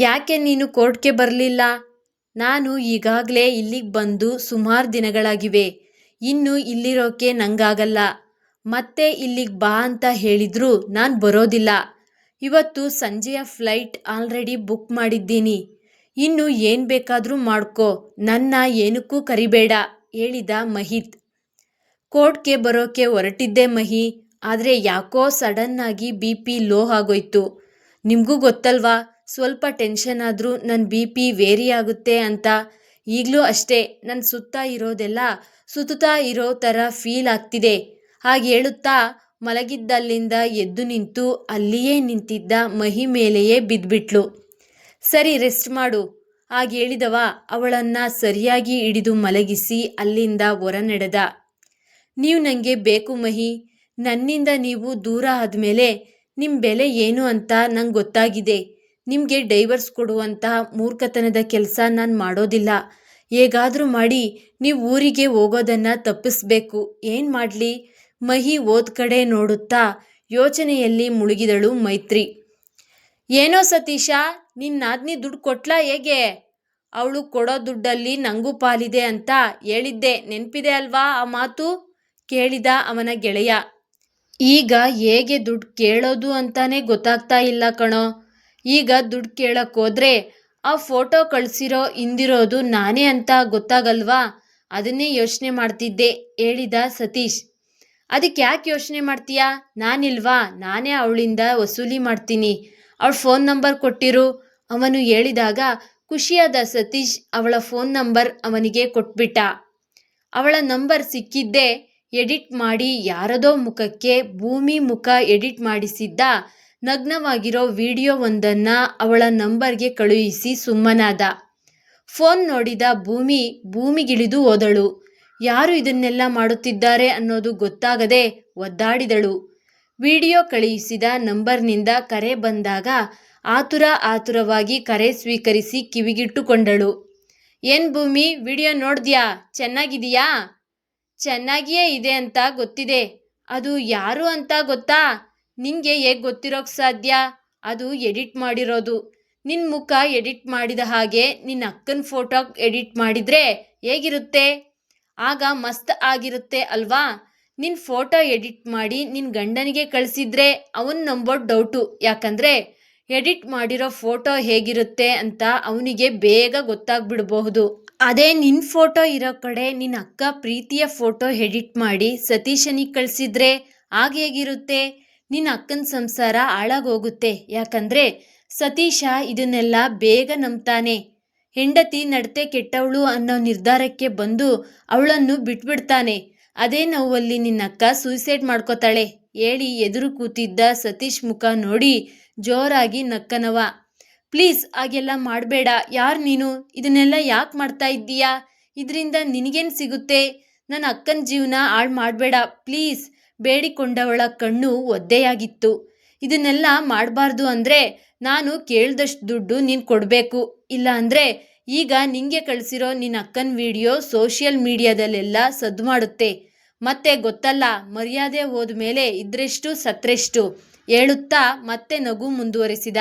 ಯಾಕೆ ನೀನು ಕೋರ್ಟ್ಗೆ ಬರಲಿಲ್ಲ? ನಾನು ಈಗಾಗಲೇ ಇಲ್ಲಿಗೆ ಬಂದು ಸುಮಾರು ದಿನಗಳಾಗಿವೆ. ಇನ್ನು ಇಲ್ಲಿರೋಕೆ ನಂಗಾಗಲ್ಲ. ಮತ್ತೆ ಇಲ್ಲಿಗೆ ಬಾ ಅಂತ ಹೇಳಿದರೂ ನಾನು ಬರೋದಿಲ್ಲ. ಇವತ್ತು ಸಂಜೆಯ ಫ್ಲೈಟ್ ಆಲ್ರೆಡಿ ಬುಕ್ ಮಾಡಿದ್ದೀನಿ. ಇನ್ನು ಏನು ಬೇಕಾದರೂ ಮಾಡ್ಕೋ. ನನ್ನ ಏನಕ್ಕೂ ಕರಿಬೇಡ, ಹೇಳಿದ ಮಹಿತ್. ಕೋರ್ಟ್ಗೆ ಬರೋಕ್ಕೆ ಹೊರಟಿದ್ದೆ ಮಹಿ. ಆದರೆ ಯಾಕೋ ಸಡನ್ನಾಗಿ ಬಿ ಪಿ ಲೋ ಆಗೋಯ್ತು. ನಿಮಗೂ ಗೊತ್ತಲ್ವಾ? ಸ್ವಲ್ಪ ಟೆನ್ಷನ್ ಆದರೂ ನನ್ನ ಬಿ ಪಿ ವೇರಿ ಆಗುತ್ತೆ ಅಂತ ಈಗಲೂ ಅಷ್ಟೇ ನನ್ನ ಸುತ್ತ ಇರೋದೆಲ್ಲ ಸುತ್ತುತ್ತಾ ಇರೋ ಥರ ಫೀಲ್ ಆಗ್ತಿದೆ. ಹಾಗೆ ಹೇಳುತ್ತಾ ಮಲಗಿದ್ದಲ್ಲಿಂದ ಎದ್ದು ನಿಂತು ಅಲ್ಲಿಯೇ ನಿಂತಿದ್ದ ಮಹಿ ಮೇಲೆಯೇ ಬಿದ್ದುಬಿಟ್ಲು ಸರಿ ರೆಸ್ಟ್ ಮಾಡು. ಹಾಗೆ ಹೇಳಿದವ ಅವಳನ್ನು ಸರಿಯಾಗಿ ಹಿಡಿದು ಮಲಗಿಸಿ ಅಲ್ಲಿಂದ ಹೊರ ನಡೆದ ನೀವು ನನಗೆ ಬೇಕು ಮಹಿ. ನನ್ನಿಂದ ನೀವು ದೂರ ಆದಮೇಲೆ ನಿಮ್ಮ ಬೆಲೆ ಏನು ಅಂತ ನಂಗೆ ಗೊತ್ತಾಗಿದೆ. ನಿಮಗೆ ಡೈವರ್ಸ್ ಕೊಡುವಂತಹ ಮೂರ್ಖತನದ ಕೆಲಸ ನಾನು ಮಾಡೋದಿಲ್ಲ. ಹೇಗಾದರೂ ಮಾಡಿ, ನೀವು ಊರಿಗೆ ಹೋಗೋದನ್ನು ತಪ್ಪಿಸ್ಬೇಕು. ಏನು ಮಾಡಲಿ? ಮಹಿ ಓದ್ ಕಡೆ ನೋಡುತ್ತಾ ಯೋಚನೆಯಲ್ಲಿ ಮುಳುಗಿದಳು ಮೈತ್ರಿ. ಏನೋ ಸತೀಶ ನಿನ್ನ ನಾದ್ನಿ ದುಡ್ಡು ಕೊಟ್ಲಾ ಹೇಗೆ? ಅವಳು ಕೊಡೋ ದುಡ್ಡಲ್ಲಿ ನಂಗೂ ಪಾಲಿದೆ ಅಂತ ಹೇಳಿದ್ದೆ. ನೆನಪಿದೆ ಅಲ್ವಾ ಆ ಮಾತು? ಕೇಳಿದ ಅವನ ಗೆಳೆಯ. ಈಗ ಹೇಗೆ ದುಡ್ಡು ಕೇಳೋದು ಅಂತಾನೆ ಗೊತ್ತಾಗ್ತಾ ಇಲ್ಲ ಕಣೋ. ಈಗ ದುಡ್ಡು ಕೇಳೋಕ್ಕೋದ್ರೆ ಆ ಫೋಟೋ ಕಳಿಸಿರೋ ಹಿಂದಿರೋದು ನಾನೇ ಅಂತ ಗೊತ್ತಾಗಲ್ವಾ? ಅದನ್ನೇ ಯೋಚನೆ ಮಾಡ್ತಿದ್ದೆ, ಹೇಳಿದ ಸತೀಶ್. ಅದಕ್ಕೆ ಯಾಕೆ ಯೋಚನೆ ಮಾಡ್ತೀಯಾ? ನಾನಿಲ್ವಾ? ನಾನೇ ಅವಳಿಂದ ವಸೂಲಿ ಮಾಡ್ತೀನಿ. ಅವಳ ಫೋನ್ ನಂಬರ್ ಕೊಟ್ಟಿರು. ಅವನು ಹೇಳಿದಾಗ ಖುಷಿಯಾದ ಸತೀಶ್ ಅವಳ ಫೋನ್ ನಂಬರ್ ಅವನಿಗೆ ಕೊಟ್ಬಿಟ್ಟ. ಅವಳ ನಂಬರ್ ಸಿಕ್ಕಿದ್ದೇ ಎಡಿಟ್ ಮಾಡಿ ಯಾರದೋ ಮುಖಕ್ಕೆ ಭೂಮಿ ಮುಖ ಎಡಿಟ್ ಮಾಡಿಸಿದ್ದ ನಗ್ನವಾಗಿರೋ ವಿಡಿಯೋವೊಂದನ್ನು ಅವಳ ನಂಬರ್ಗೆ ಕಳುಹಿಸಿ ಸುಮ್ಮನಾದ. ಫೋನ್ ನೋಡಿದ ಭೂಮಿ, ಭೂಮಿಗಿಳಿದು ಹೋದಳು. ಯಾರು ಇದನ್ನೆಲ್ಲ ಮಾಡುತ್ತಿದ್ದಾರೆ ಅನ್ನೋದು ಗೊತ್ತಾಗದೆ ಒದ್ದಾಡಿದಳು. ವಿಡಿಯೋ ಕಳುಹಿಸಿದ ನಂಬರ್ನಿಂದ ಕರೆ ಬಂದಾಗ ಆತುರ ಆತುರವಾಗಿ ಕರೆ ಸ್ವೀಕರಿಸಿ ಕಿವಿಗಿಟ್ಟುಕೊಂಡಳು. ಏನ್ ಭೂಮಿ, ವಿಡಿಯೋ ನೋಡಿದ್ಯಾ? ಚೆನ್ನಾಗಿದೆಯಾ ಚೆನ್ನಾಗಿಯೇ ಇದೆ ಅಂತ ಗೊತ್ತಿದೆ. ಅದು ಯಾರು ಅಂತ ಗೊತ್ತಾ? ನಿಂಗೆ ಹೇಗೆ ಗೊತ್ತಿರೋಕ್ಕೆ ಸಾಧ್ಯ? ಅದು ಎಡಿಟ್ ಮಾಡಿರೋದು. ನಿನ್ನ ಮುಖ ಎಡಿಟ್ ಮಾಡಿದ ಹಾಗೆ ನಿನ್ನ ಅಕ್ಕನ ಫೋಟೋ ಎಡಿಟ್ ಮಾಡಿದರೆ ಹೇಗಿರುತ್ತೆ? ಆಗ ಮಸ್ತ್ ಆಗಿರುತ್ತೆ ಅಲ್ವಾ? ನಿನ್ನ ಫೋಟೋ ಎಡಿಟ್ ಮಾಡಿ ನಿನ್ನ ಗಂಡನಿಗೆ ಕಳಿಸಿದ್ರೆ ಅವನು ನಂಬೋ ಡೌಟು ಯಾಕಂದರೆ ಎಡಿಟ್ ಮಾಡಿರೋ ಫೋಟೋ ಹೇಗಿರುತ್ತೆ ಅಂತ ಅವನಿಗೆ ಬೇಗ ಗೊತ್ತಾಗ್ಬಿಡಬಹುದು. ಅದೇ ನಿನ್ನ ಫೋಟೋ ಇರೋ ಕಡೆ ನಿನ್ನ ಅಕ್ಕ ಪ್ರೀತಿಯ ಫೋಟೋ ಎಡಿಟ್ ಮಾಡಿ ಸತೀಶನಿಗೆ ಕಳಿಸಿದ್ರೆ ಆಗ ಹೇಗಿರುತ್ತೆ? ನಿನ್ನ ಅಕ್ಕನ ಸಂಸಾರ ಹಾಳಾಗೋಗುತ್ತೆ. ಯಾಕಂದರೆ ಸತೀಶ ಇದನ್ನೆಲ್ಲ ಬೇಗ ನಂಬ್ತಾನೆ. ಹೆಂಡತಿ ನಡತೆ ಕೆಟ್ಟವಳು ಅನ್ನೋ ನಿರ್ಧಾರಕ್ಕೆ ಬಂದು ಅವಳನ್ನು ಬಿಟ್ಬಿಡ್ತಾನೆ. ಅದೇ ನೋವಲ್ಲಿ ನಿನ್ನಕ್ಕ ಸೂಸೈಡ್ ಮಾಡ್ಕೋತಾಳೆ. ಹೇಳಿ ಎದುರು ಕೂತಿದ್ದ ಸತೀಶ್ ಮುಖ ನೋಡಿ ಜೋರಾಗಿ ನಕ್ಕನವ. ಪ್ಲೀಸ್, ಹಾಗೆಲ್ಲ ಮಾಡಬೇಡ. ಯಾರು ನೀನು? ಇದನ್ನೆಲ್ಲ ಯಾಕೆ ಮಾಡ್ತಾ ಇದ್ದೀಯಾ? ಇದರಿಂದ ನಿನಗೇನು ಸಿಗುತ್ತೆ? ನನ್ನ ಅಕ್ಕನ ಜೀವನ ಹಾಳು ಮಾಡಬೇಡ. ಪ್ಲೀಸ್ ಬೇಡಿಕೊಂಡವಳ ಕಣ್ಣು ಒದ್ದೆಯಾಗಿತ್ತು. ಇದನ್ನೆಲ್ಲ ಮಾಡಬಾರ್ದು ಅಂದರೆ ನಾನು ಕೇಳ್ದಷ್ಟು ದುಡ್ಡು ನೀನು ಕೊಡಬೇಕು. ಇಲ್ಲ ಅಂದರೆ ಈಗ ನಿಂಗೆ ಕಳಿಸಿರೋ ನಿನ್ನ ಅಕ್ಕನ ವಿಡಿಯೋ ಸೋಷಿಯಲ್ ಮೀಡಿಯಾದಲ್ಲೆಲ್ಲ ಸದ್ದು ಮಾಡುತ್ತೆ. ಮತ್ತೆ ಗೊತ್ತಲ್ಲ, ಮರ್ಯಾದೆ ಹೋದ್ಮೇಲೆ ಇದ್ರೆಷ್ಟು ಸತ್ರೆಷ್ಟು ಹೇಳುತ್ತಾ ಮತ್ತೆ ನಗು ಮುಂದುವರೆಸಿದ.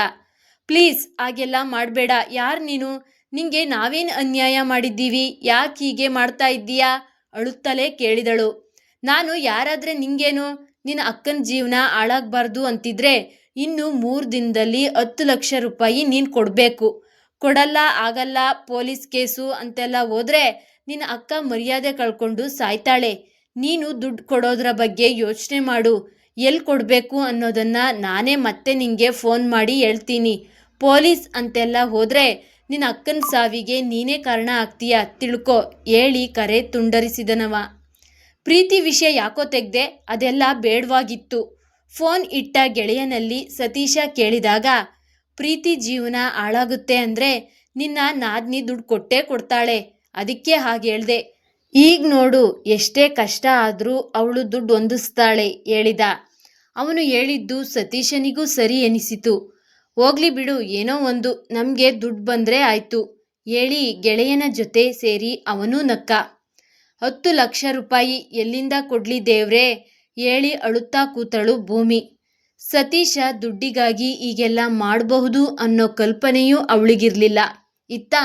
ಪ್ಲೀಸ್, ಹಾಗೆಲ್ಲ ಮಾಡಬೇಡ. ಯಾರು ನೀನು? ನಿಂಗೆ ನಾವೇನು ಅನ್ಯಾಯ ಮಾಡಿದ್ದೀವಿ? ಯಾಕೆ ಹೀಗೆ ಮಾಡ್ತಾ ಇದ್ದೀಯಾ? ಅಳುತ್ತಲೇ ಕೇಳಿದಳು. ನಾನು ಯಾರಾದರೆ ನಿಂಗೇನು? ನಿನ್ನ ಅಕ್ಕನ ಜೀವನ ಹಾಳಾಗಬಾರ್ದು ಅಂತಿದ್ರೆ ಇನ್ನು ಮೂರು ದಿನದಲ್ಲಿ ಹತ್ತು ಲಕ್ಷ ರೂಪಾಯಿ ನೀನು ಕೊಡಬೇಕು. ಕೊಡಲ್ಲ, ಆಗಲ್ಲ, ಪೊಲೀಸ್ ಕೇಸು ಅಂತೆಲ್ಲ ಹೋದರೆ ನಿನ್ನ ಅಕ್ಕ ಮರ್ಯಾದೆ ಕಳ್ಕೊಂಡು ಸಾಯ್ತಾಳೆ. ನೀನು ದುಡ್ಡು ಕೊಡೋದ್ರ ಬಗ್ಗೆ ಯೋಚನೆ ಮಾಡು. ಎಲ್ಲಿ ಕೊಡಬೇಕು ಅನ್ನೋದನ್ನು ನಾನೇ ಮತ್ತೆ ನಿಂಗೆ ಫೋನ್ ಮಾಡಿ ಹೇಳ್ತೀನಿ. ಪೊಲೀಸ್ ಅಂತೆಲ್ಲ ಹೋದರೆ ನಿನ್ನ ಅಕ್ಕನ ಸಾವಿಗೆ ನೀನೇ ಕಾರಣ ಆಗ್ತೀಯ ತಿಳ್ಕೊ. ಹೇಳಿ ಕರೆ ತುಂಡರಿಸಿದನವ. ಪ್ರೀತಿ ವಿಷಯ ಯಾಕೋ ತೆಗ್ದೆ ಅದೆಲ್ಲ ಬೇಡವಾಗಿತ್ತು. ಫೋನ್ ಇಟ್ಟ ಗೆಳೆಯನಲ್ಲಿ ಸತೀಶ ಕೇಳಿದಾಗ, ಪ್ರೀತಿ ಜೀವನ ಹಾಳಾಗುತ್ತೆ ಅಂದರೆ ನಿನ್ನ ನಾದ್ನಿ ದುಡ್ಡು ಕೊಟ್ಟೇ ಕೊಡ್ತಾಳೆ. ಅದಕ್ಕೆ ಹಾಗೆ ಹೇಳ್ದೆ. ಈಗ ನೋಡು, ಎಷ್ಟೇ ಕಷ್ಟ ಆದರೂ ಅವಳು ದುಡ್ಡು ಹೊಂದಿಸ್ತಾಳೆ, ಹೇಳಿದ. ಅವನು ಹೇಳಿದ್ದು ಸತೀಶನಿಗೂ ಸರಿ ಎನಿಸಿತು. ಹೋಗ್ಲಿ ಬಿಡು, ಏನೋ ಒಂದು, ನಮಗೆ ದುಡ್ಡು ಬಂದರೆ ಆಯಿತು, ಹೇಳಿ ಗೆಳೆಯನ ಜೊತೆ ಸೇರಿ ಅವನೂ ನಕ್ಕ. ಹತ್ತು ಲಕ್ಷ ರೂಪಾಯಿ ಎಲ್ಲಿಂದ ಕೊಡ್ಲಿ ದೇವ್ರೇ? ಹೇಳಿ ಅಳುತ್ತಾ ಕೂತಳು ಭೂಮಿ. ಸತೀಶ ದುಡ್ಡಿಗಾಗಿ ಈಗೆಲ್ಲ ಮಾಡಬಹುದು ಅನ್ನೋ ಕಲ್ಪನೆಯೂ ಅವಳಿಗಿರಲಿಲ್ಲ. ಇತ್ತ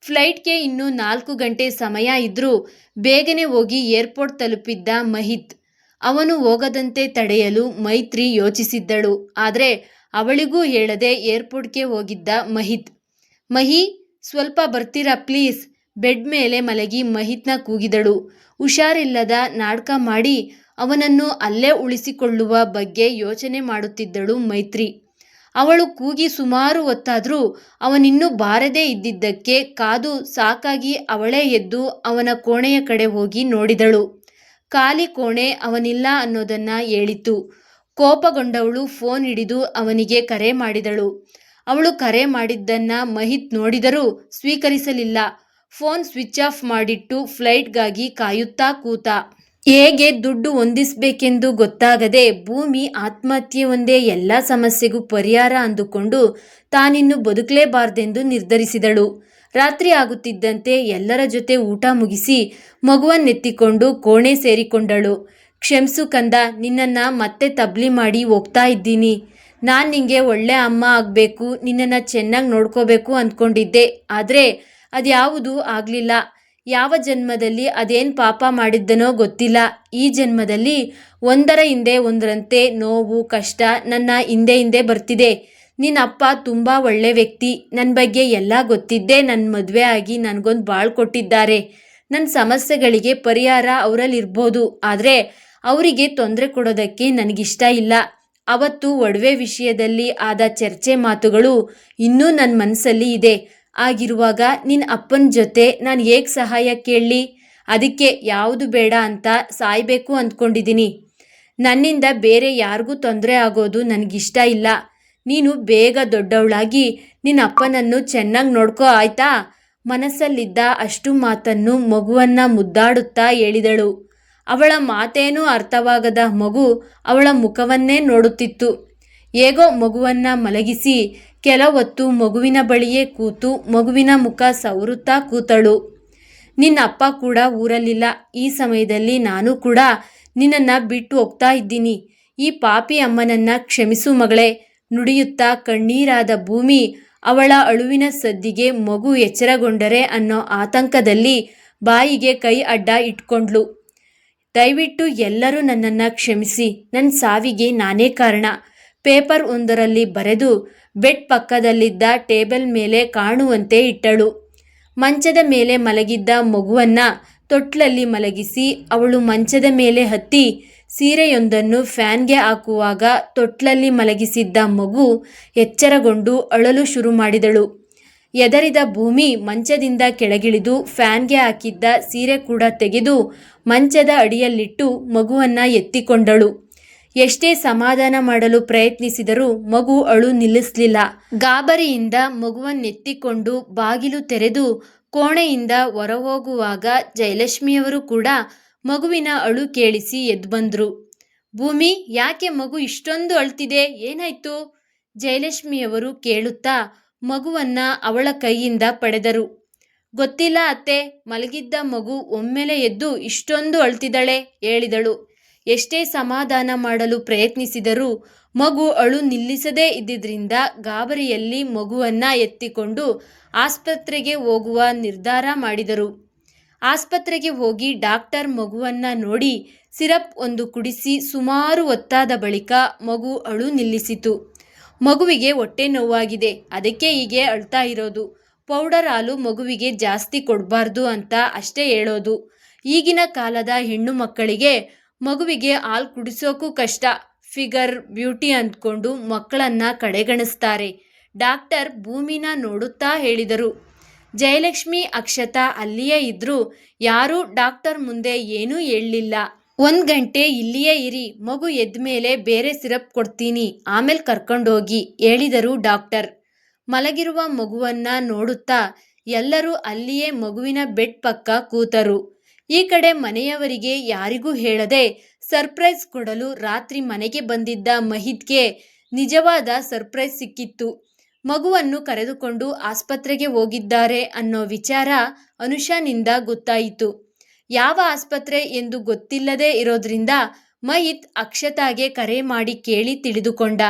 ಫ್ಲೈಟ್ಗೆ ಇನ್ನೂ ನಾಲ್ಕು ಗಂಟೆ ಸಮಯ ಇದ್ದರೂ ಬೇಗನೆ ಹೋಗಿ ಏರ್ಪೋರ್ಟ್ ತಲುಪಿದ್ದ ಮಹಿತ್. ಅವನು ಹೋಗದಂತೆ ತಡೆಯಲು ಮೈತ್ರಿ ಯೋಚಿಸಿದ್ದಳು. ಆದರೆ ಅವಳಿಗೂ ಹೇಳದೆ ಏರ್ಪೋರ್ಟ್ಗೆ ಹೋಗಿದ್ದ ಮಹಿತ್. ಮಹಿ, ಸ್ವಲ್ಪ ಬರ್ತೀರಾ ಪ್ಲೀಸ್? ಬೆಡ್ ಮೇಲೆ ಮಲಗಿ ಮಹಿತ್ನ ಕೂಗಿದಳು. ಹುಷಾರಿಲ್ಲದ ನಾಟಕ ಮಾಡಿ ಅವನನ್ನು ಅಲ್ಲೇ ಉಳಿಸಿಕೊಳ್ಳುವ ಬಗ್ಗೆ ಯೋಚನೆ ಮಾಡುತ್ತಿದ್ದಳು ಮೈತ್ರಿ. ಅವಳು ಕೂಗಿ ಸುಮಾರು ಹೊತ್ತಾದರೂ ಅವನಿನ್ನೂ ಬಾರದೇ ಇದ್ದಿದ್ದಕ್ಕೆ ಕಾದು ಸಾಕಾಗಿ ಅವಳೇ ಎದ್ದು ಅವನ ಕೋಣೆಯ ಕಡೆ ಹೋಗಿ ನೋಡಿದಳು. ಖಾಲಿ ಕೋಣೆ ಅವನಿಲ್ಲ ಅನ್ನೋದನ್ನ ಹೇಳಿತು ಕೋಪಗೊಂಡವಳು ಫೋನ್ ಹಿಡಿದು ಅವನಿಗೆ ಕರೆ ಮಾಡಿದಳು. ಅವಳು ಕರೆ ಮಾಡಿದ್ದನ್ನು ಮಹಿತ್ ನೋಡಿದರೂ ಸ್ವೀಕರಿಸಲಿಲ್ಲ. ಫೋನ್ ಸ್ವಿಚ್ ಆಫ್ ಮಾಡಿಟ್ಟು ಫ್ಲೈಟ್ಗಾಗಿ ಕಾಯುತ್ತಾ ಕೂತ. ಹೇಗೆ ದುಡ್ಡು ಹೊಂದಿಸ್ಬೇಕೆಂದು ಗೊತ್ತಾಗದೆ ಭೂಮಿ ಆತ್ಮಹತ್ಯೆ ಒಂದೇ ಎಲ್ಲ ಸಮಸ್ಯೆಗೂ ಪರಿಹಾರ ಅಂದುಕೊಂಡು ತಾನಿನ್ನು ಬದುಕಲೇಬಾರ್ದೆಂದು ನಿರ್ಧರಿಸಿದಳು. ರಾತ್ರಿ ಆಗುತ್ತಿದ್ದಂತೆ ಎಲ್ಲರ ಜೊತೆ ಊಟ ಮುಗಿಸಿ ಮಗುವನ್ನೆತ್ತಿಕೊಂಡು ಕೋಣೆ ಸೇರಿಕೊಂಡಳು. ಕ್ಷಮಿಸು ಕಂದ, ನಿನ್ನನ್ನು ಮತ್ತೆ ತಬ್ಲಿ ಮಾಡಿ ಹೋಗ್ತಾ ಇದ್ದೀನಿ. ನಾನು ನಿಂಗೆ ಒಳ್ಳೆ ಅಮ್ಮ ಆಗಬೇಕು, ನಿನ್ನನ್ನು ಚೆನ್ನಾಗಿ ನೋಡ್ಕೋಬೇಕು ಅಂದ್ಕೊಂಡಿದ್ದೆ. ಆದರೆ ಅದ್ಯಾವುದೂ ಆಗಲಿಲ್ಲ. ಯಾವ ಜನ್ಮದಲ್ಲಿ ಅದೇನು ಪಾಪ ಮಾಡಿದ್ದನೋ ಗೊತ್ತಿಲ್ಲ. ಈ ಜನ್ಮದಲ್ಲಿ ಒಂದರ ಹಿಂದೆ ಒಂದರಂತೆ ನೋವು, ಕಷ್ಟ ನನ್ನ ಹಿಂದೆ ಹಿಂದೆ ಬರ್ತಿದೆ. ನಿನ್ನ ಅಪ್ಪ ತುಂಬ ಒಳ್ಳೆ ವ್ಯಕ್ತಿ. ನನ್ನ ಬಗ್ಗೆ ಎಲ್ಲ ಗೊತ್ತಿದ್ದೇ ನನ್ನ ಮದುವೆ ಆಗಿ ನನಗೊಂದು ಬಾಳ್ ಕೊಟ್ಟಿದ್ದಾರೆ. ನನ್ನ ಸಮಸ್ಯೆಗಳಿಗೆ ಪರಿಹಾರ ಅವರಲ್ಲಿ ಇರ್ಬೋದು ಆದರೆ ಅವರಿಗೆ ತೊಂದರೆ ಕೊಡೋದಕ್ಕೆ ನನಗಿಷ್ಟ ಇಲ್ಲ. ಅವತ್ತು ಒಡವೆ ವಿಷಯದಲ್ಲಿ ಆದ ಚರ್ಚೆ ಮಾತುಗಳು ಇನ್ನೂ ನನ್ನ ಮನಸ್ಸಲ್ಲಿ ಇದೆ. ಆಗಿರುವಾಗ ನಿನ್ನ ಅಪ್ಪನ ಜೊತೆ ನಾನು ಹೇಗೆ ಸಹಾಯ ಕೇಳಲಿ. ಅದಕ್ಕೆ ಯಾವುದು ಬೇಡ ಅಂತ ಸಾಯಬೇಕು ಅಂದ್ಕೊಂಡಿದ್ದೀನಿ ನನ್ನಿಂದ ಬೇರೆ ಯಾರಿಗೂ ತೊಂದರೆ ಆಗೋದು ನನಗಿಷ್ಟ ಇಲ್ಲ. ನೀನು ಬೇಗ ದೊಡ್ಡವಳಾಗಿ ನಿನ್ನ ಅಪ್ಪನನ್ನು ಚೆನ್ನಾಗಿ ನೋಡ್ಕೋ, ಆಯ್ತಾ? ಮನಸ್ಸಲ್ಲಿದ್ದ ಅಷ್ಟು ಮಾತನ್ನು ಮಗುವನ್ನ ಮುದ್ದಾಡುತ್ತಾ ಹೇಳಿದಳು. ಅವಳ ಮಾತೇನೂ ಅರ್ಥವಾಗದ ಮಗು ಅವಳ ಮುಖವನ್ನೇ ನೋಡುತ್ತಿತ್ತು. ಹೇಗೋ ಮಗುವನ್ನ ಮಲಗಿಸಿ ಕೆಲವೊತ್ತು ಮಗುವಿನ ಬಳಿಯೇ ಕೂತು ಮಗುವಿನ ಮುಖ ಸವರುತ್ತಾ ಕೂತಳು. ನಿನ್ನ ಅಪ್ಪ ಕೂಡ ಊರಲ್ಲಿಲ್ಲ. ಈ ಸಮಯದಲ್ಲಿ ನಾನು ಕೂಡ ನಿನ್ನನ್ನು ಬಿಟ್ಟು ಹೋಗ್ತಾ ಇದ್ದೀನಿ. ಈ ಪಾಪಿ ಅಮ್ಮನನ್ನ ಕ್ಷಮಿಸು ಮಗಳೇ. ನುಡಿಯುತ್ತಾ ಕಣ್ಣೀರಾದ ಭೂಮಿ ಅವಳ ಅಳುವಿನ ಸದ್ದಿಗೆ ಮಗು ಎಚ್ಚರಗೊಂಡರೆ ಅನ್ನೋ ಆತಂಕದಲ್ಲಿ ಬಾಯಿಗೆ ಕೈ ಅಡ್ಡ ಇಟ್ಕೊಂಡ್ಲು. ದಯವಿಟ್ಟು ಎಲ್ಲರೂ ನನ್ನನ್ನು ಕ್ಷಮಿಸಿ. ನನ್ನ ಸಾವಿಗೆ ನಾನೇ ಕಾರಣ. ಪೇಪರ್ ಒಂದರಲ್ಲಿ ಬರೆದು ಬೆಡ್ ಪಕ್ಕದಲ್ಲಿದ್ದ ಟೇಬಲ್ ಮೇಲೆ ಕಾಣುವಂತೆ ಇಟ್ಟಳು. ಮಂಚದ ಮೇಲೆ ಮಲಗಿದ್ದ ಮಗುವನ್ನ ತೊಟ್ಲಲ್ಲಿ ಮಲಗಿಸಿ ಅವಳು ಮಂಚದ ಮೇಲೆ ಹತ್ತಿ ಸೀರೆಯೊಂದನ್ನು ಫ್ಯಾನ್ಗೆ ಹಾಕುವಾಗ ತೊಟ್ಲಲ್ಲಿ ಮಲಗಿಸಿದ್ದ ಮಗು ಎಚ್ಚರಗೊಂಡು ಅಳಲು ಶುರು ಮಾಡಿದಳು. ಎದರಿದ ಭೂಮಿ ಮಂಚದಿಂದ ಕೆಳಗಿಳಿದು ಫ್ಯಾನ್ಗೆ ಹಾಕಿದ್ದ ಸೀರೆ ಕೂಡ ತೆಗೆದು ಮಂಚದ ಅಡಿಯಲ್ಲಿಟ್ಟು ಮಗುವನ್ನು ಎತ್ತಿಕೊಂಡಳು. ಎಷ್ಟೇ ಸಮಾಧಾನ ಮಾಡಲು ಪ್ರಯತ್ನಿಸಿದರೂ ಮಗು ಅಳು ನಿಲ್ಲಿಸಲಿಲ್ಲ. ಗಾಬರಿಯಿಂದ ಮಗುವನ್ನೆತ್ತಿಕೊಂಡು ಬಾಗಿಲು ತೆರೆದು ಕೋಣೆಯಿಂದ ಹೊರಹೋಗುವಾಗ ಜಯಲಕ್ಷ್ಮಿಯವರು ಕೂಡ ಮಗುವಿನ ಅಳು ಕೇಳಿಸಿ ಎದ್ಬಂದ್ರು. ಭೂಮಿ, ಯಾಕೆ ಮಗು ಇಷ್ಟೊಂದು ಅಳ್ತಿದೆ? ಏನಾಯ್ತು? ಜಯಲಕ್ಷ್ಮಿಯವರು ಕೇಳುತ್ತಾ ಮಗುವನ್ನ ಅವಳ ಕೈಯಿಂದ ಪಡೆದರು. ಗೊತ್ತಿಲ್ಲ ಅತ್ತೆ, ಮಲಗಿದ್ದ ಮಗು ಒಮ್ಮೆಲೆ ಎದ್ದು ಇಷ್ಟೊಂದು ಅಳ್ತಿದ್ದಾಳೆ, ಹೇಳಿದಳು. ಎಷ್ಟೇ ಸಮಾಧಾನ ಮಾಡಲು ಪ್ರಯತ್ನಿಸಿದರೂ ಮಗು ಅಳು ನಿಲ್ಲಿಸದೇ ಇದ್ದಿದ್ದರಿಂದ ಗಾಬರಿಯಲ್ಲಿ ಮಗುವನ್ನ ಎತ್ತಿಕೊಂಡು ಆಸ್ಪತ್ರೆಗೆ ಹೋಗುವ ನಿರ್ಧಾರ ಮಾಡಿದರು. ಆಸ್ಪತ್ರೆಗೆ ಹೋಗಿ ಡಾಕ್ಟರ್ ಮಗುವನ್ನ ನೋಡಿ ಸಿರಪ್ ಒಂದು ಕುಡಿಸಿ ಸುಮಾರು ಒತ್ತಾದ ಬಳಿಕ ಮಗು ಅಳು ನಿಲ್ಲಿಸಿತು. ಮಗುವಿಗೆ ಹೊಟ್ಟೆ ನೋವಾಗಿದೆ. ಅದಕ್ಕೆ ಹೀಗೆ ಅಳ್ತಾ ಇರೋದು. ಪೌಡರ್ ಹಾಲು ಮಗುವಿಗೆ ಜಾಸ್ತಿ ಕೊಡಬಾರ್ದು ಅಂತ ಅಷ್ಟೇ ಹೇಳೋದು. ಈಗಿನ ಕಾಲದ ಹೆಣ್ಣು ಮಕ್ಕಳಿಗೆ ಮಗುವಿಗೆ ಹಾಲು ಕುಡಿಸೋಕ್ಕೂ ಕಷ್ಟ. ಫಿಗರ್ ಬ್ಯೂಟಿ ಅಂದ್ಕೊಂಡು ಮಕ್ಕಳನ್ನ ಕಡೆಗಣಿಸ್ತಾರೆ. ಡಾಕ್ಟರ್ ಭೂಮಿನ ನೋಡುತ್ತಾ ಹೇಳಿದರು. ಜಯಲಕ್ಷ್ಮಿ, ಅಕ್ಷತಾ ಅಲ್ಲಿಯೇ ಇದ್ರೂ. ಯಾರೂ ಡಾಕ್ಟರ್ ಮುಂದೆ ಏನೂ ಹೇಳಲಿಲ್ಲ. ಒಂದು ಗಂಟೆ ಇಲ್ಲಿಯೇ ಇರಿ. ಮಗು ಎದ್ಮೇಲೆ ಬೇರೆ ಸಿರಪ್ ಕೊಡ್ತೀನಿ. ಆಮೇಲೆ ಕರ್ಕೊಂಡೋಗಿ, ಹೇಳಿದರು ಡಾಕ್ಟರ್. ಮಲಗಿರುವ ಮಗುವನ್ನ ನೋಡುತ್ತಾ ಎಲ್ಲರೂ ಅಲ್ಲಿಯೇ ಮಗುವಿನ ಬೆಡ್ ಪಕ್ಕ ಕೂತರು. ಈ ಕಡೆ ಮನೆಯವರಿಗೆ ಯಾರಿಗೂ ಹೇಳದೆ ಸರ್ಪ್ರೈಸ್ ಕೊಡಲು ರಾತ್ರಿ ಮನೆಗೆ ಬಂದಿದ್ದ ಮಹಿದ್ಗೆ ನಿಜವಾದ ಸರ್ಪ್ರೈಸ್ ಸಿಕ್ಕಿತ್ತು. ಮಗುವನ್ನು ಕರೆದುಕೊಂಡು ಆಸ್ಪತ್ರೆಗೆ ಹೋಗಿದ್ದಾರೆ ಅನ್ನೋ ವಿಚಾರ ಅನುಷಾನಿಂದ ಗೊತ್ತಾಯಿತು. ಯಾವ ಆಸ್ಪತ್ರೆ ಎಂದು ಗೊತ್ತಿಲ್ಲದೆ ಇರೋದ್ರಿಂದ ಮಹಿತ್ ಅಕ್ಷತಾಗೆ ಕರೆ ಮಾಡಿ ಕೇಳಿ ತಿಳಿದುಕೊಂಡ.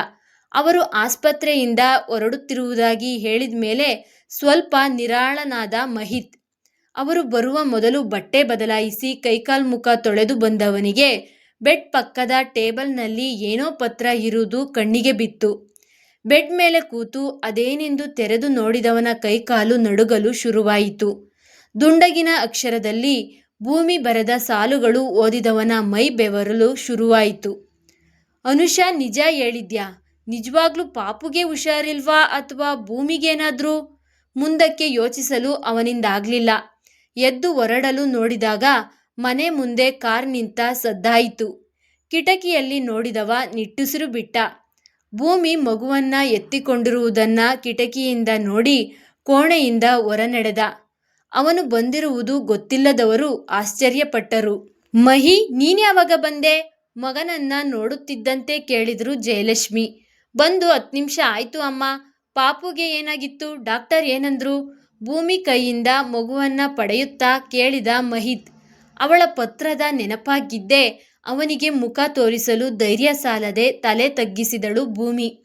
ಅವರು ಆಸ್ಪತ್ರೆಯಿಂದ ಹೊರಡುತ್ತಿರುವುದಾಗಿ ಹೇಳಿದ ಮೇಲೆ ಸ್ವಲ್ಪ ನಿರಾಳನಾದ ಮಹಿತ್ ಅವರು ಬರುವ ಮೊದಲು ಬಟ್ಟೆ ಬದಲಾಯಿಸಿ ಕೈಕಾಲ್ ಮುಖ ತೊಳೆದು ಬಂದವನಿಗೆ ಬೆಡ್ ಪಕ್ಕದ ಟೇಬಲ್ನಲ್ಲಿ ಏನೋ ಪತ್ರ ಇರುವುದು ಕಣ್ಣಿಗೆ ಬಿತ್ತು. ಬೆಡ್ ಮೇಲೆ ಕೂತು ಅದೇನೆಂದು ತೆರೆದು ನೋಡಿದವನ ಕೈಕಾಲು ನಡುಗಲು ಶುರುವಾಯಿತು. ದುಂಡಗಿನ ಅಕ್ಷರದಲ್ಲಿ ಭೂಮಿ ಬರೆದ ಸಾಲುಗಳು ಓದಿದವನ ಮೈ ಬೆವರಲು ಶುರುವಾಯಿತು. ಅನುಷಾ, ನಿಜ ಹೇಳಿದ್ಯಾ? ನಿಜವಾಗ್ಲೂ ಪಾಪುಗೆ ಹುಷಾರಿಲ್ವಾ ಅಥವಾ ಭೂಮಿಗೇನಾದರೂ? ಮುಂದಕ್ಕೆ ಯೋಚಿಸಲು ಅವನಿಂದಾಗ್ಲಿಲ್ಲ. ಎದ್ದು ಹೊರಡಲು ನೋಡಿದಾಗ ಮನೆ ಮುಂದೆ ಕಾರ್ ನಿಂತ ಸದ್ದಾಯಿತು. ಕಿಟಕಿಯಲ್ಲಿ ನೋಡಿದವ ನಿಟ್ಟುಸಿರು ಬಿಟ್ಟ. ಭೂಮಿ ಮಗುವನ್ನ ಎತ್ತಿಕೊಂಡಿರುವುದನ್ನ ಕಿಟಕಿಯಿಂದ ನೋಡಿ ಕೋಣೆಯಿಂದ ಹೊರನಡೆದ. ಅವನು ಬಂದಿರುವುದು ಗೊತ್ತಿಲ್ಲದವರು ಆಶ್ಚರ್ಯಪಟ್ಟರು. ಮಹಿ ನೀನ್ಯಾವಾಗ ಬಂದೆ? ಮಗನನ್ನ ನೋಡುತ್ತಿದ್ದಂತೆ ಕೇಳಿದ್ರು ಜಯಲಕ್ಷ್ಮಿ. ಬಂದು ಹತ್ತು ನಿಮಿಷ ಆಯ್ತು ಅಮ್ಮ. ಪಾಪುಗೆ ಏನಾಗಿತ್ತು? ಡಾಕ್ಟರ್ ಏನಂದ್ರು? ಭೂಮಿ ಕೈಯಿಂದ ಮಗುವನ್ನ ಪಡೆಯುತ್ತಾ ಕೇಳಿದ ಮಹಿತ್, ಅವಳ ಪತ್ರದ ನೆನಪಾಗಿದ್ದೇ ಅವನಿಗೆ ಮುಖ ತೋರಿಸಲು ಧೈರ್ಯ ಸಾಲದೆ ತಲೆ ತಗ್ಗಿಸಿದಳು ಭೂಮಿ.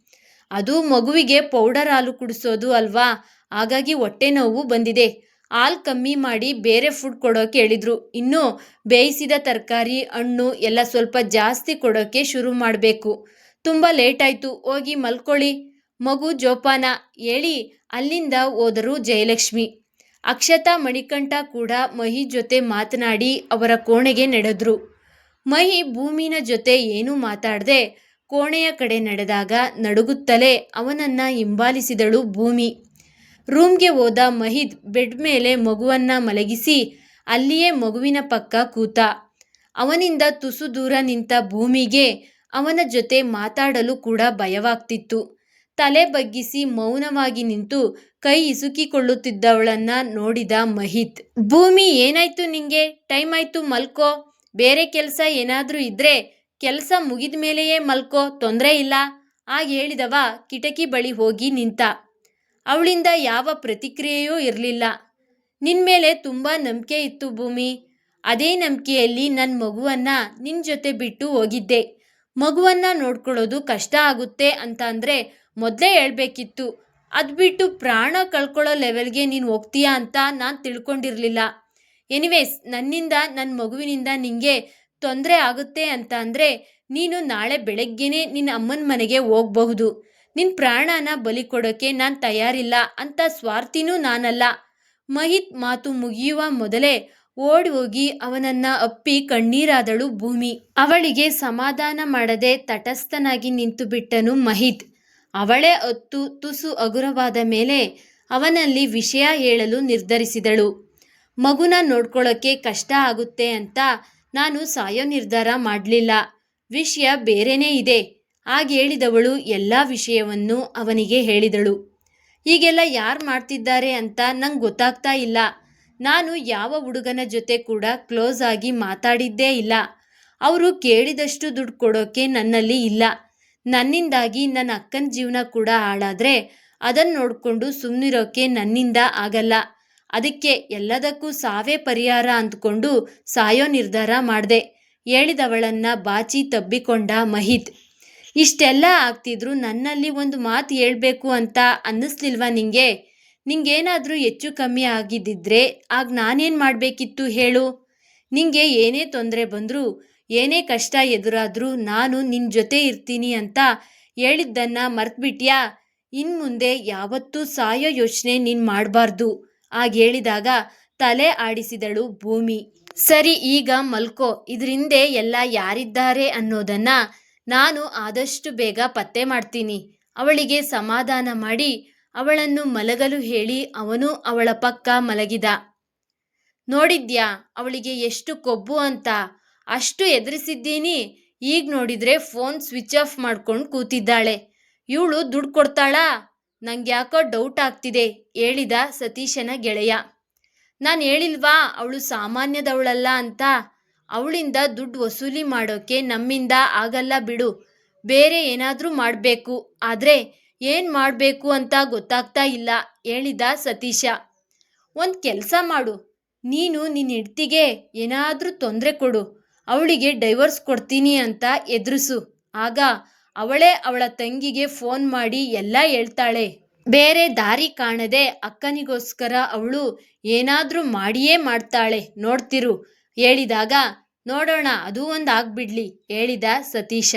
ಅದು ಮಗುವಿಗೆ ಪೌಡರ್ ಹಾಲು ಕುಡಿಸೋದು ಅಲ್ವಾ? ಹಾಗಾಗಿ ಹೊಟ್ಟೆ ನೋವು ಬಂದಿದೆ. ಹಾಲು ಕಮ್ಮಿ ಮಾಡಿ ಬೇರೆ ಫುಡ್ ಕೊಡೋಕೆ ಹೇಳಿದ್ರು. ಇನ್ನು ಬೇಯಿಸಿದ ತರಕಾರಿ, ಹಣ್ಣು ಎಲ್ಲ ಸ್ವಲ್ಪ ಜಾಸ್ತಿ ಕೊಡೋಕೆ ಶುರು ಮಾಡಬೇಕು. ತುಂಬ ಲೇಟ್ ಆಯಿತು. ಹೋಗಿ ಮಲ್ಕೊಳ್ಳಿ. ಮಗು ಜೋಪಾನ ಹೇಳಿ ಅಲ್ಲಿಂದ ಹೋದರು ಜಯಲಕ್ಷ್ಮಿ. ಅಕ್ಷತಾ ಮಣಿಕಂಠ ಕೂಡ ಮಹಿ ಜೊತೆ ಮಾತನಾಡಿ ಅವರ ಕೋಣೆಗೆ ನಡೆದ್ರು. ಮಹಿ ಭೂಮಿನ ಜೊತೆ ಏನೂ ಮಾತಾಡದೆ ಕೋಣೆಯ ಕಡೆ ನಡೆದಾಗ ನಡುಗುತ್ತಲೇ ಅವನನ್ನ ಹಿಂಬಾಲಿಸಿದಳು ಭೂಮಿ. ರೂಮ್ಗೆ ಹೋದ ಮಹಿದ್ ಬೆಡ್ ಮೇಲೆ ಮಗುವನ್ನ ಮಲಗಿಸಿ ಅಲ್ಲಿಯೇ ಮಗುವಿನ ಪಕ್ಕ ಕೂತ. ಅವನಿಂದ ತುಸು ದೂರ ನಿಂತ ಭೂಮಿಗೆ ಅವನ ಜೊತೆ ಮಾತಾಡಲು ಕೂಡ ಭಯವಾಗ್ತಿತ್ತು. ತಲೆ ಬಗ್ಗಿಸಿ ಮೌನವಾಗಿ ನಿಂತು ಕೈ ಇಸುಕಿಕೊಳ್ಳುತ್ತಿದ್ದವಳನ್ನ ನೋಡಿದ ಮಹಿತ್. ಭೂಮಿ, ಏನಾಯ್ತು ನಿಂಗೆ? ಟೈಮ್ ಆಯ್ತು ಮಲ್ಕೋ. ಬೇರೆ ಕೆಲಸ ಏನಾದರೂ ಇದ್ರೆ ಕೆಲಸ ಮುಗಿದ ಮೇಲೆಯೇ ಮಲ್ಕೋ, ತೊಂದರೆ ಇಲ್ಲ. ಆಗ ಹೇಳಿದವ ಕಿಟಕಿ ಬಳಿ ಹೋಗಿ ನಿಂತ. ಅವಳಿಂದ ಯಾವ ಪ್ರತಿಕ್ರಿಯೆಯೂ ಇರಲಿಲ್ಲ. ನಿನ್ಮೇಲೆ ತುಂಬ ನಂಬಿಕೆ ಇತ್ತು ಭೂಮಿ. ಅದೇ ನಂಬಿಕೆಯಲ್ಲಿ ನನ್ನ ಮಗುವನ್ನ ನಿನ್ನ ಜೊತೆ ಬಿಟ್ಟು ಹೋಗಿದ್ದೆ. ಮಗುವನ್ನ ನೋಡ್ಕೊಳ್ಳೋದು ಕಷ್ಟ ಆಗುತ್ತೆ ಅಂತ ಅಂದರೆ ಮೊದಲೇ ಹೇಳ್ಬೇಕಿತ್ತು. ಅದು ಬಿಟ್ಟು ಪ್ರಾಣ ಕಳ್ಕೊಳ್ಳೋ ಲೆವೆಲ್ಗೆ ನೀನು ಹೋಗ್ತೀಯಾ ಅಂತ ನಾನು ತಿಳ್ಕೊಂಡಿರಲಿಲ್ಲ. ಎನಿವೇಸ್ ನನ್ನಿಂದ ನನ್ನ ಮಗುವಿನಿಂದ ನಿನಗೆ ತೊಂದರೆ ಆಗುತ್ತೆ ಅಂತ ಅಂದರೆ ನೀನು ನಾಳೆ ಬೆಳಗ್ಗೆನೇ ನಿನ್ನ ಅಮ್ಮನ ಮನೆಗೆ ಹೋಗಬಹುದು. ನಿನ್ನ ಪ್ರಾಣನ ಬಲಿ ಕೊಡೋಕ್ಕೆ ನಾನು ತಯಾರಿಲ್ಲ ಅಂತ ಸ್ವಾರ್ಥಿನೂ ನಾನಲ್ಲ. ಮಹಿತ್ ಮಾತು ಮುಗಿಯುವ ಮೊದಲೇ ಓಡಿ ಹೋಗಿ ಅವನನ್ನ ಅಪ್ಪಿ ಕಣ್ಣೀರಾದಳು ಭೂಮಿ. ಅವಳಿಗೆ ಸಮಾಧಾನ ಮಾಡದೆ ತಟಸ್ಥನಾಗಿ ನಿಂತು ಬಿಟ್ಟನು ಮಹಿತ್. ಅವಳೇ ಹೊತ್ತು ತುಸು ಹಗುರವಾದ ಮೇಲೆ ಅವನಲ್ಲಿ ವಿಷಯ ಹೇಳಲು ನಿರ್ಧರಿಸಿದಳು. ಮಗುನ ನೋಡ್ಕೊಳ್ಳೋಕ್ಕೆ ಕಷ್ಟ ಆಗುತ್ತೆ ಅಂತ ನಾನು ಸಾಯೋ ನಿರ್ಧಾರ ಮಾಡಲಿಲ್ಲ. ವಿಷಯ ಬೇರೆನೇ ಇದೆ. ಹಾಗೇಳಿದವಳು ಎಲ್ಲ ವಿಷಯವನ್ನು ಅವನಿಗೆ ಹೇಳಿದಳು. ಹೀಗೆಲ್ಲ ಯಾರು ಮಾಡ್ತಿದ್ದಾರೆ ಅಂತ ನಂಗೆ ಗೊತ್ತಾಗ್ತಾ ಇಲ್ಲ. ನಾನು ಯಾವ ಹುಡುಗನ ಜೊತೆ ಕೂಡ ಕ್ಲೋಸ್ ಆಗಿ ಮಾತಾಡಿದ್ದೇ ಇಲ್ಲ. ಅವರು ಕೇಳಿದಷ್ಟು ದುಡ್ಡು ಕೊಡೋಕೆ ನನ್ನಲ್ಲಿ ಇಲ್ಲ. ನನ್ನಿಂದಾಗಿ ನನ್ನ ಅಕ್ಕನ ಜೀವನ ಕೂಡ ಹಾಳಾದರೆ ಅದನ್ನು ನೋಡಿಕೊಂಡು ಸುಮ್ಮನಿರೋಕೆ ನನ್ನಿಂದ ಆಗಲ್ಲ. ಅದಕ್ಕೆ ಎಲ್ಲದಕ್ಕೂ ಸಾವೇ ಪರಿಹಾರ ಅಂದ್ಕೊಂಡು ಸಾಯೋ ನಿರ್ಧಾರ ಮಾಡಿದೆ. ಹೇಳಿದವಳನ್ನ ಬಾಚಿ ತಬ್ಬಿಕೊಂಡ ಮಹಿತ್. ಇಷ್ಟೆಲ್ಲ ಆಗ್ತಿದ್ರು ನನ್ನಲ್ಲಿ ಒಂದು ಮಾತು ಹೇಳಬೇಕು ಅಂತ ಅನ್ನಿಸ್ಲಿಲ್ವಾ ನಿಂಗೆ? ನಿಂಗೇನಾದರೂ ಹೆಚ್ಚು ಕಮ್ಮಿ ಆಗಿದ್ದಿದ್ರೆ ಆಗ ನಾನೇನು ಮಾಡಬೇಕಿತ್ತು ಹೇಳು? ನಿಂಗೆ ಏನೇ ತೊಂದರೆ ಬಂದರೂ ಏನೇ ಕಷ್ಟ ಎದುರಾದರೂ ನಾನು ನಿನ್ನ ಜೊತೆ ಇರ್ತೀನಿ ಅಂತ ಹೇಳಿದ್ದನ್ನ ಮರ್ತ್ಬಿಟ್ಯಾ? ಇನ್ನು ಮುಂದೆ ಯಾವತ್ತೂ ಸಾಯೋ ಯೋಚನೆ ನೀನು ಮಾಡಬಾರ್ದು. ಆಗ ಹೇಳಿದಾಗ ತಲೆ ಆಡಿಸಿದಳು ಭೂಮಿ. ಸರಿ, ಈಗ ಮಲ್ಕೋ. ಇದರಿಂದೆ ಎಲ್ಲ ಯಾರಿದ್ದಾರೆ ಅನ್ನೋದನ್ನ ನಾನು ಆದಷ್ಟು ಬೇಗ ಪತ್ತೆ ಮಾಡ್ತೀನಿ. ಅವಳಿಗೆ ಸಮಾಧಾನ ಮಾಡಿ, ಅವಳನ್ನು ಮಲಗಲು ಹೇಳಿ ಅವನು ಅವಳ ಪಕ್ಕ ಮಲಗಿದ. ನೋಡಿದ್ಯಾ, ಅವಳಿಗೆ ಎಷ್ಟು ಕೊಬ್ಬು ಅಂತ? ಅಷ್ಟು ಎದುರಿಸಿದ್ದೀನಿ. ಈಗ ನೋಡಿದ್ರೆ ಫೋನ್ ಸ್ವಿಚ್ ಆಫ್ ಮಾಡ್ಕೊಂಡು ಕೂತಿದ್ದಾಳೆ. ಇವಳು ದುಡ್ಡು ಕೊಡ್ತಾಳಾ? ನಂಗೆ ಯಾಕೋ ಡೌಟ್ ಆಗ್ತಿದೆ, ಹೇಳಿದ ಸತೀಶನ ಗೆಳೆಯ. ನಾನು ಹೇಳಿಲ್ವಾ, ಅವಳು ಸಾಮಾನ್ಯದವಳಲ್ಲ ಅಂತ? ಅವಳಿಂದ ದುಡ್ಡು ವಸೂಲಿ ಮಾಡೋಕೆ ನಮ್ಮಿಂದ ಆಗಲ್ಲ ಬಿಡು. ಬೇರೆ ಏನಾದರೂ ಮಾಡಬೇಕು. ಆದರೆ ಏನು ಮಾಡಬೇಕು ಅಂತ ಗೊತ್ತಾಗ್ತಾ ಇಲ್ಲ, ಹೇಳಿದ ಸತೀಶ. ಒಂದು ಕೆಲಸ ಮಾಡು. ನೀನು ನಿನ್ನ ಹೆಡ್ತಿಗೆ ಏನಾದರೂ ತೊಂದರೆ ಕೊಡು. ಅವಳಿಗೆ ಡೈವರ್ಸ್ ಕೊಡ್ತೀನಿ ಅಂತ ಎದುರಿಸು. ಆಗ ಅವಳೇ ಅವಳ ತಂಗಿಗೆ ಫೋನ್ ಮಾಡಿ ಎಲ್ಲ ಹೇಳ್ತಾಳೆ. ಬೇರೆ ದಾರಿ ಕಾಣದೆ ಅಕ್ಕನಿಗೋಸ್ಕರ ಅವಳು ಏನಾದರೂ ಮಾಡಿಯೇ ಮಾಡ್ತಾಳೆ. ನೋಡ್ತಿರು. ಹೇಳಿದಾಗ, ನೋಡೋಣ, ಅದೂ ಒಂದು ಆಗ್ಬಿಡ್ಲಿ, ಹೇಳಿದ ಸತೀಶ.